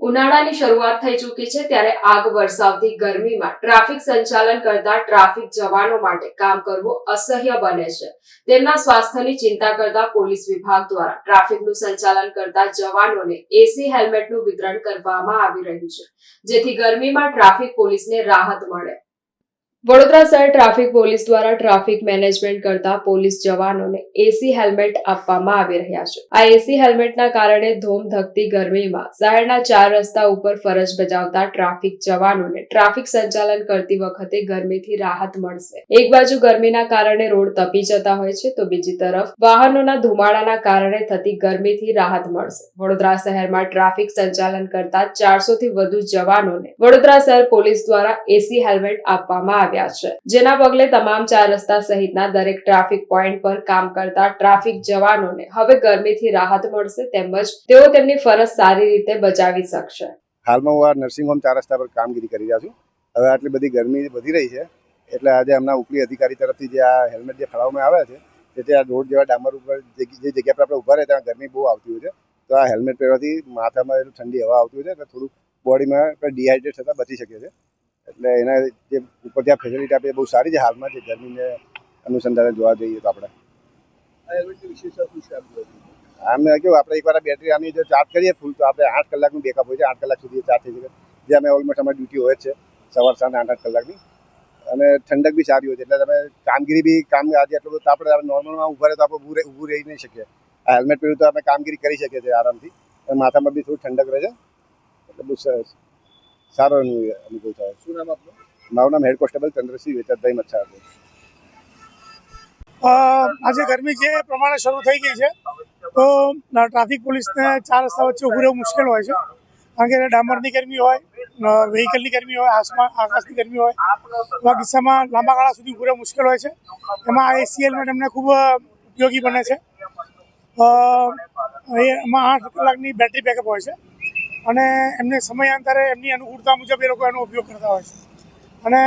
ઉનાળાની શરૂઆત થઈ ચૂકી છે ત્યારે આગ વરસાવતી ગરમીમાં ટ્રાફિક સંચાલન કરતા ટ્રાફિક જવાનો માટે કામ કરવું અસહ્ય બને છે. તેમના સ્વાસ્થ્યની ચિંતા કરતા પોલીસ વિભાગ દ્વારા ટ્રાફિકનું સંચાલન કરતા જવાનોને એસી હેલ્મેટનું વિતરણ કરવામાં આવી રહ્યું છે, જેથી ગરમીમાં ટ્રાફિક પોલીસને રાહત મળે. વડોદરા શહેર ટ્રાફિક પોલીસ દ્વારા ટ્રાફિક મેનેજમેન્ટ કરતા પોલીસ જવાનોને એસી હેલ્મેટ આપવામાં આવી રહ્યા છે. આ એસી હેલ્મેટના કારણે ધોમ ધકતી ગરમીમાં શહેરના ચાર રસ્તા ઉપર ફરજ બજાવતા ટ્રાફિક જવાનોને ટ્રાફિક સંચાલન કરતી વખતે ગરમીથી રાહત મળશે. એક બાજુ ગરમીના કારણે રોડ તપી જતા હોય છે તો બીજી તરફ વાહનોના ધુમાડાના કારણે થતી ગરમીથી રાહત મળશે. વડોદરા શહેરમાં ટ્રાફિક સંચાલન કરતા ચારસો થી વધુ જવાનોને વડોદરા શહેર પોલીસ દ્વારા એસી હેલ્મેટ આપવામાં આવ્યા છે. જેના પગલે તમામ ચાર રસ્તા સહિતના દરેક ટ્રાફિક પોઈન્ટ પર કામ કરતા ટ્રાફિક જવાનોને હવે ગરમીથી રાહત મળશે તેમજ તેઓ તેમની ફરજ સારી રીતે બજાવી શકશે. હાલમાં હું આ નર્સિંગ હોમ ચાર રસ્તા પર કામગીરી કરી રહ્યા છું. હવે આટલી બધી ગરમી વધી રહી છે, એટલે આજે હમણાં ઉપરી અધિકારી તરફથી જે આ હેલ્મેટ જે ફાળવવામાં આવ્યા છે તેથી આ રોડ જેવા ડામર ઉપર જે જગ્યા પર આપણે ઊભા રહે ત્યાં ગરમી બહુ આવતી હોય છે. તો આ હેલ્મેટ પહેરવાથી માથામાં ઠંડી હવા આવતી હોય છે, એટલે થોડુંક બોડીમાં ડિહાઇડ્રેટ થતાં બચી શકે છે એટલે એના જે ઉપર ત્યાં ફેસિલિટી આપી એ બહુ સારી છે હાલમાં જે ગરમીને અનુસંધાને જોવા જઈએ તો આપણે. આમ કેવું આપણે એકવાર બેટરી આની જો ચાર્જ કરીએ ફૂલ તો આપણે આઠ કલાકનું બેકઅપ હોય છે આઠ કલાક સુધી ચાર્જ થઈ શકે. જે અમે ઓલમોસ્ટ અમારી ડ્યુટી હોય જ છે સવાર સાંજ આઠ આઠ કલાકની. અને ઠંડક બી સારી હોય છે એટલે તમે કામગીરી બી કામ આજે એટલું બધું આપણે નોર્મલમાં ઊભા રહે તો આપણે ઊભું ઊભું રહી નહીં શકીએ. આ હેલ્મેટ પહેર્યું તો આપણે કામગીરી કરી શકીએ છીએ આરામથી. અને માથામાં બી થોડું ઠંડક રહે છે એટલે બહુ સરસ. સારો અનુ- અનુભવ થાય. શું નામ આપનું? મારું નામ હેડ કોન્સ્ટેબલ ચંદ્રસિંહ વેચતભાઈ મચ્છાર આજે ગરમી જે પ્રમાણે શરૂ થઈ ગઈ છે તો ટ્રાફિક પોલીસને ચાર રસ્તા વચ્ચે ઉભું રહેવું મુશ્કેલ હોય છે. કારણ કે ડામરની ગરમી હોય વ્હીકલની ગરમી હોય આસમાન આકાશની ગરમી હોય એવા કિસ્સામાં લાંબા ગાળા સુધી ઉભું રહેવું મુશ્કેલ હોય છે. એમાં આ એસી હેલ્મેટ એમને ખૂબ ઉપયોગી બને છે. અ, એમાં આઠ કલાકની બેટરી બેકઅપ હોય છે. અને એમને સમયાંતરે એમની અનુકૂળતા મુજબ એ લોકો એનો ઉપયોગ કરતા હોય છે. અને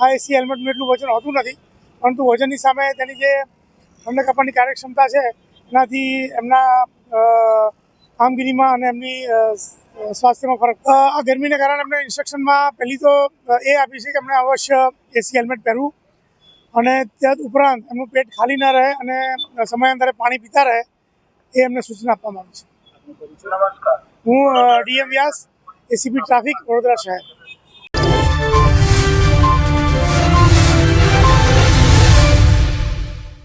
આ એસી હેલ્મેટનું એટલું વજન હોતું નથી, પરંતુ વજનની સામે તેની જે ઠંડક કપાની કાર્યક્ષમતા છે, એનાથી એમના કામગીરીમાં અને એમની સ્વાસ્થ્યમાં ફરક. આ ગરમીને કારણે એમને ઇન્સ્ટ્રક્શનમાં પહેલી તો એ આપી છે કે એમણે અવશ્ય એસી હેલ્મેટ પહેરવું. અને તદ ઉપરાંત એમનું પેટ ખાલી ન રહે અને સમયાંતરે પાણી પીતા રહે, એ એમને સૂચના આપવામાં આવી છે. હું D M Vyas ACP traffic Vadodara શહેર.